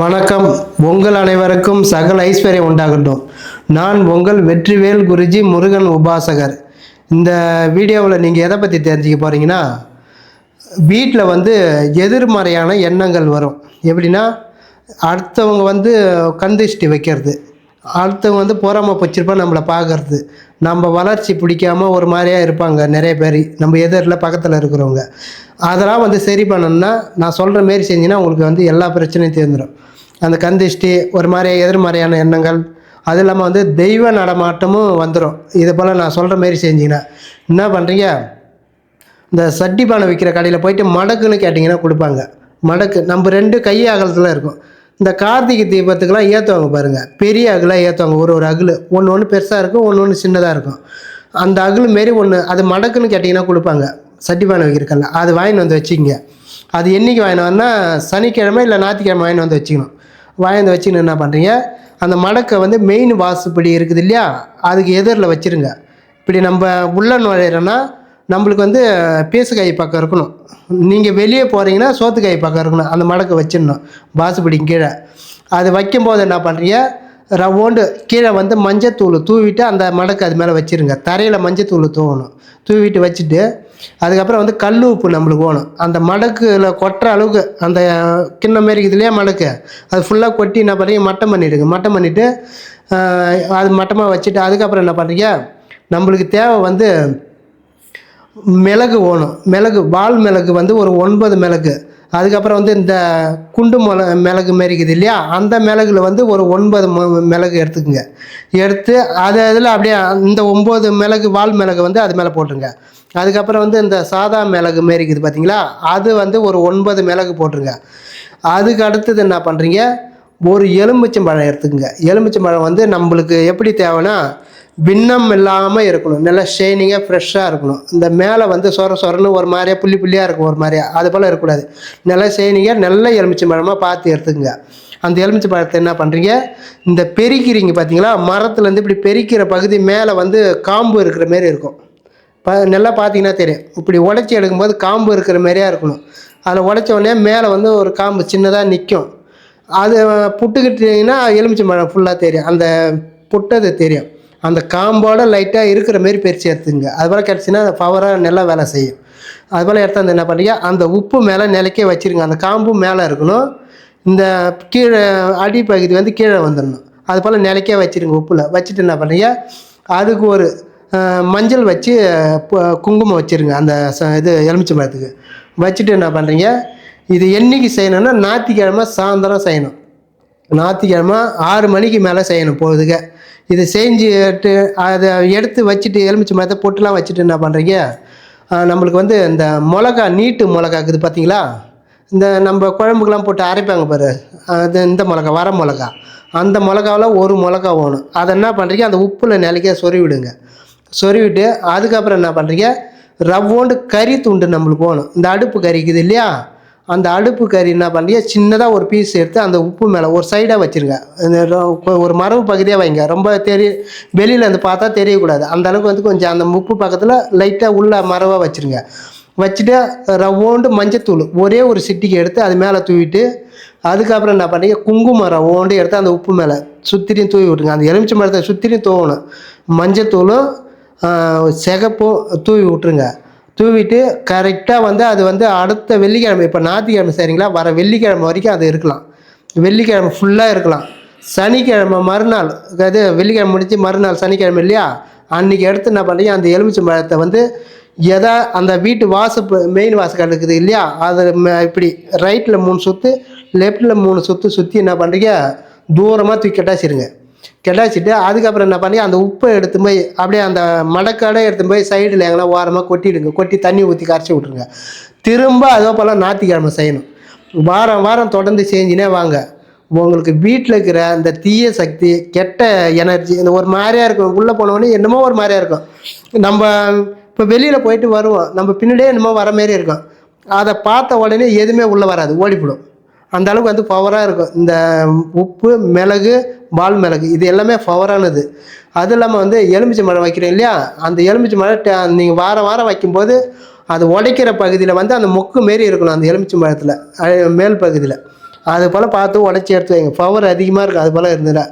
வணக்கம். உங்கள் அனைவருக்கும் சகல ஐஸ்வர்யம் உண்டாகட்டும். நான் உங்கள் வெற்றிவேல் குருஜி முருகன் உபாசகர். இந்த வீடியோவில் நீங்கள் எதை பற்றி தெரிஞ்சுக்க போகிறீங்கன்னா வீட்டில் வந்து எதிர்மறையான எண்ணங்கள் வரும். எப்படின்னா அடுத்தவங்க வந்து கந்திஷ்டி வைக்கிறது. அடுத்தவங்க வந்து பொறாம வச்சிருப்பா நம்மளை பார்க்கறது நம்ம வளர்ச்சி பிடிக்காம ஒரு மாதிரியா இருப்பாங்க நிறைய பேர். நம்ம எதிரில் பக்கத்தில் இருக்கிறவங்க. அதெல்லாம் வந்து சரி பண்ணணும்னா நான் சொல்கிற மாரி செஞ்சிங்கன்னா உங்களுக்கு வந்து எல்லா பிரச்சனையும் தீர்ந்துடும் அந்த கந்திஷ்டி ஒரு மாதிரி எதிர்மறையான எண்ணங்கள் அது இல்லாமல் வந்து தெய்வ நடமாட்டமும் வந்துடும் இது போல் நான் சொல்கிற மாரி செஞ்சிங்கன்னா என்ன பண்ணுறீங்க இந்த சட்டி பானை விற்கிற கடையில் போயிட்டு மடக்குன்னு கேட்டிங்கன்னா கொடுப்பாங்க. மடக்கு நம்ம ரெண்டு கை அகலத்தில் இருக்கும். இந்த கார்த்திகை தீபத்துக்கெல்லாம் ஏற்றுவாங்க பாருங்கள் பெரிய அகிலாக ஏற்றுவாங்க ஒரு ஒரு அகல். ஒன்று ஒன்று பெருசாக இருக்கும் ஒன்று ஒன்று சின்னதாக இருக்கும். அந்த அகல் மாரி ஒன்று அது மடக்குன்னு கேட்டிங்கன்னா கொடுப்பாங்க. சட்டி பானை வைக்கிறக்கல்ல அது வாங்கிட்டு வந்து வச்சுக்கிங்க. அது என்றைக்கு வாங்கினு வரனா சனிக்கிழமை இல்லை ஞாயிற்றுக்கிழமை வாங்கிட்டு வந்து வச்சுக்கணும். வாங்கிட்டு வந்து வச்சுக்கணும் என்ன பண்ணுறீங்க அந்த மடக்கை வந்து மெயின் வாசுப்படி இருக்குது இல்லையா? அதுக்கு எதிரில் வச்சுருங்க. இப்படி நம்ம உள்ள நுழையிறோன்னா நம்மளுக்கு வந்து பேசுகாய் பக்கம் இருக்கணும். நீங்கள் வெளியே போகிறீங்கன்னா சோத்துக்காய் பக்கம் இருக்கணும். அந்த மடக்கை வச்சிடணும். பாசுபடி கீழே. அது வைக்கும்போது என்ன பண்ணுறீங்க ரவோண்டு கீழே வந்து மஞ்சத்தூள் தூவிட்டு அந்த மடக்கு அது மேலே வச்சிருங்க. தரையில் மஞ்சத்தூள் தூவணும். தூவிட்டு வச்சுட்டு அதுக்கப்புறம் வந்து கல் உப்பு நம்மளுக்கு வேணும். அந்த மடக்குல கொட்டுற அளவுக்கு அந்த கிண்ணம் மாரி இதுலேயே மடக்கு அது ஃபுல்லாக கொட்டி என்ன பண்ணுறீங்க மட்டம் பண்ணிவிடுங்க மட்டம் பண்ணிவிட்டு அது மட்டமாக வச்சுட்டு அதுக்கப்புறம் என்ன பண்ணுறீங்க நம்மளுக்கு தேவை வந்து மிளகு ஓணும். மிளகு வால் மிளகு வந்து ஒரு ஒன்பது மிளகு. அதுக்கப்புறம் வந்து இந்த குண்டு மிள மிளகு மாரி இருக்குது இல்லையா? அந்த மிளகுல வந்து ஒரு ஒன்பது மிளகு எடுத்துக்கோங்க. எடுத்து அது அதில் அப்படியே இந்த ஒம்பது மிளகு வால் மிளகு வந்து அது மேலே போட்டுருங்க. அதுக்கப்புறம் வந்து இந்த சாதா மிளகு மாரி இருக்குது பார்த்தீங்களா அது வந்து ஒரு ஒன்பது மிளகு போட்டுருங்க. அதுக்கு அடுத்தது என்ன பண்ணுறீங்க ஒரு எலுமிச்சம்பழம் எடுத்துக்கோங்க. எலுமிச்சம்பழம் வந்து நம்மளுக்கு எப்படி தேவைன்னா பின்னம் இல்லாமல் இருக்கணும். நல்லா ஷைனிங்காக ஃப்ரெஷ்ஷாக இருக்கணும். இந்த மேலே வந்து சொர சொரன்னு ஒரு மாதிரியா புள்ளி புள்ளியாக இருக்கும் ஒரு மாதிரியா. அது போல் இருக்கக்கூடாது. நல்லா ஷைனிங்காக நல்ல எலுமிச்சம்பழமாக பார்த்து எடுத்துக்கோங்க. அந்த எலுமிச்சை பழத்தை என்ன பண்ணுறீங்க இந்த பெருக்கிறீங்க பார்த்தீங்களா மரத்துலேருந்து இப்படி பெருக்கிற பகுதி மேலே வந்து காம்பு இருக்கிற மாரி இருக்கும். ப நல்லா பார்த்தீங்கன்னா தெரியும். இப்படி உடச்சி எடுக்கும்போது காம்பு இருக்கிற மாதிரியாக இருக்கணும். அதில் உடச்ச உடனே மேலே வந்து ஒரு காம்பு சின்னதாக நிற்கும் அது புட்டுக்கிட்டீங்கன்னா எலுமிச்சம்பழம் ஃபுல்லாக தெரியும். அந்த புட்டது தெரியும். அந்த காம்போட லைட்டாக இருக்கிற மாரி பிரித்து எடுத்துங்க. அதுபோல் கிடச்சின்னா கிடச்சின்னா பவராக நல்லா வேலை செய்யும். அதுபோல் எடுத்து அந்த என்ன பண்ணுறீங்க? அந்த உப்பு மேலே நிலைக்கே வச்சுருங்க. அந்த காம்பு மேலே இருக்கணும். இந்த கீழே அடி பகுதி வந்து கீழே வந்துடணும் அது போல் நிலைக்க வச்சிருங்க உப்பில். வச்சுட்டு என்ன பண்ணுறீங்க? அதுக்கு ஒரு மஞ்சள் வச்சு குங்குமம் வச்சுருங்க. அந்த ச இது எலுமிச்சம்பழத்துக்கு வச்சுட்டு என்ன பண்ணுறீங்க? இது என்னைக்கு செய்யணும்னா ஞாயிற்றுக்கிழமை சாயந்தரம் செய்யணும். ஞாயிற்றுக்கிழமை ஆறு மணிக்கு மேலே செய்யணும் பொழுதுக இதை செஞ்சுட்டு அதை எடுத்து வச்சுட்டு எலுமிச்சை மரத்தை பொட்டுலாம் வச்சுட்டு என்ன பண்ணுறீங்க நம்மளுக்கு வந்து இந்த மிளகா நீட்டு மிளகா இருக்குது பார்த்தீங்களா? இந்த நம்ம குழம்புக்கெலாம் போட்டு அரைப்பாங்க பாரு. அது இந்த மிளகா வர மிளகா. அந்த மிளகாவில் ஒரு மிளகா வேணும். அதை என்ன பண்ணுறீங்க அந்த உப்பில் நிலைக்க சொருவிடுங்க. சொருவிட்டு அதுக்கப்புறம் என்ன பண்ணுறீங்க ரவ்வோண்டு கறி துண்டு நம்மளுக்கு வேணும். இந்த அடுப்பு கறி இருக்குது இல்லையா? அந்த அடுப்பு கறி என்ன பண்ணுறியா சின்னதாக ஒரு பீஸ் எடுத்து அந்த உப்பு மேலே ஒரு சைடாக வச்சுருங்க. ஒரு மரபு பகுதியாக வைங்க. ரொம்ப தெரிய வெளியில் வந்து பார்த்தா தெரியக்கூடாது. அந்த அளவுக்கு வந்து கொஞ்சம் அந்த உப்பு பக்கத்தில் லைட்டாக உள்ள மரவாக வச்சுருங்க. வச்சுட்டு ரவோண்டு மஞ்சத்தூள் ஒரே ஒரு சிட்டிக்கு எடுத்து அது மேலே தூவிட்டு அதுக்கப்புறம் என்ன பண்ணுறீங்க குங்குமம் ரவோண்டு எடுத்து அந்த உப்பு மேலே சுத்திரியும் தூவி விட்டுருங்க. அந்த எலுமிச்சை மரத்தை சுத்திரியும் தூவணும். மஞ்சத்தூளும் சிகப்பும் தூவி விட்ருங்க தூவிட்டு கரெக்டாக வந்து அது வந்து அடுத்த வெள்ளிக்கிழமை இப்போ ஞாயிற்றுக்கிழமை சரிங்களா? வர வெள்ளிக்கிழமை வரைக்கும் அது இருக்கலாம். வெள்ளிக்கிழமை ஃபுல்லாக இருக்கலாம். சனிக்கிழமை மறுநாள் அதாவது வெள்ளிக்கிழமை முடிஞ்சு மறுநாள் சனிக்கிழமை இல்லையா? அன்றைக்கி எடுத்து என்ன பண்ணுறீங்க அந்த எலுமிச்சை மரத்தை வந்து எதா அந்த வீட்டு வாசு மெயின் வாசக்கால் இருக்குது இல்லையா? அது ம- இப்படி ரைட்டில் மூணு சுற்று லெஃப்ட்டில் மூணு சுற்று சுற்றி என்ன பண்ணுறீங்க தூரமாக தூக்கி சரிங்க கெட்டாச்சிட்டு அதுக்கப்புறம் என்ன பண்ணி அந்த உப்பை எடுத்து போய் அப்படியே அந்த மடக்காடை எடுத்து போய் சைடில் எங்கன்னா ஓரமாக கொட்டிடுங்க. கொட்டி தண்ணி ஊற்றி கரைச்சி விட்ருங்க திரும்ப அதே போல் ஞாயிற்றுக்கிழமை செய்யணும். வாரம் வாரம் தொடர்ந்து செஞ்சுனே வாங்க. உங்களுக்கு வீட்டில் இருக்கிற அந்த தீய சக்தி கெட்ட எனர்ஜி இந்த ஒரு மாதிரியா இருக்கும். உள்ளே போனவொடனே என்னமோ ஒரு மாதிரியா இருக்கும். நம்ம இப்போ வெளியில் போயிட்டு வருவோம். நம்ம பின்னாடியே என்னமோ வர மாரி இருக்கும். அதை பார்த்த உடனே எதுவுமே உள்ளே வராது. ஓடிவிடும் அந்த அளவுக்கு வந்து பவராக இருக்கும். இந்த உப்பு மிளகு வால் மிளகு இது எல்லாமே பவரானது அது இல்லாமல் வந்து எலுமிச்சை மரம் வைக்கிறோம் இல்லையா? அந்த எலுமிச்சை மரம் நீங்கள் வாரம் வாரம் வைக்கும்போது அது உடைக்கிற பகுதியில் வந்து அந்த மொக்கு மாரி இருக்கணும் அந்த எலுமிச்சை மரத்தில். மேல் பகுதியில். அது போல் பார்த்து உடச்சி எடுத்து வைங்க. பவர் அதிகமாக இருக்கும் அது போல் இருந்ததுன்னா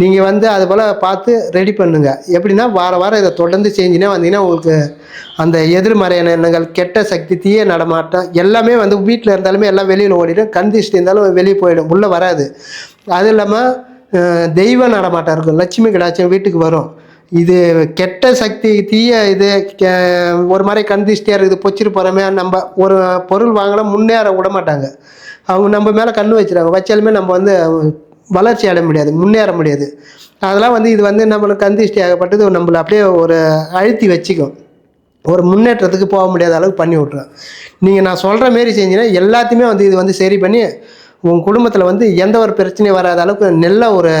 நீங்கள் வந்து அது போல் பார்த்து ரெடி பண்ணுங்க. எப்படின்னா வார வாரம் இதை தொடர்ந்து செஞ்சுனே வந்தீங்கன்னா உங்களுக்கு அந்த எதிர்மறையான எண்ணங்கள் கெட்ட சக்தி தீய நடமாட்டம் எல்லாமே வந்து வீட்டில் இருந்தாலுமே எல்லாம் வெளியில் ஓடிடும். கண் திருஷ்டி இருந்தாலும் வெளியே போயிடும். உள்ளே வராது. அது இல்லாமல் தெய்வ நடமாட்டம் இருக்கும். லட்சுமி கடாட்சம் வீட்டுக்கு வரும். இது கெட்ட சக்தி தீய இது ஒரு மாதிரி கண் இருக்குது பொச்சிட்டு போகிறோமே நம்ம ஒரு பொருள் வாங்கினா முன்னேற விட மாட்டாங்க. அவங்க நம்ம மேலே கண் வச்சிருக்காங்க வச்சாலுமே நம்ம வந்து வளர்ச்சி அடைய முடியாது முன்னேற முடியாது. அதெல்லாம் வந்து இது வந்து நம்மளுக்கு கந்திஷ்டி ஆகப்பட்டது நம்மளை அப்படியே ஒரு அழுத்தி வச்சுக்கும். ஒரு முன்னேற்றத்துக்கு போக முடியாத அளவுக்கு பண்ணி விட்ரும் நீங்கள் நான் சொல்கிற மாரி செஞ்சீங்கன்னா எல்லாத்தையுமே வந்து இது வந்து சரி பண்ணி உங்கள் குடும்பத்தில் வந்து எந்த ஒரு பிரச்சனையும் வராத அளவுக்கு நல்ல ஒரு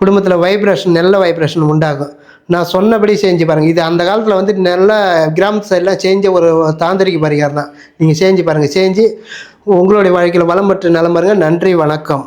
குடும்பத்தில் வைப்ரேஷன் நல்ல வைப்ரேஷன் உண்டாகும். நான் சொன்னபடி செஞ்சு பாருங்கள் இது அந்த காலத்தில் வந்து நல்ல கிராம சைடெலாம் செஞ்ச ஒரு தாந்திரிக பரிகாரம் தான். நீங்கள் செஞ்சு பாருங்கள் செஞ்சு உங்களுடைய வாழ்க்கையில் வளம் பெற்று நலம் பாருங்கள் நன்றி வணக்கம்.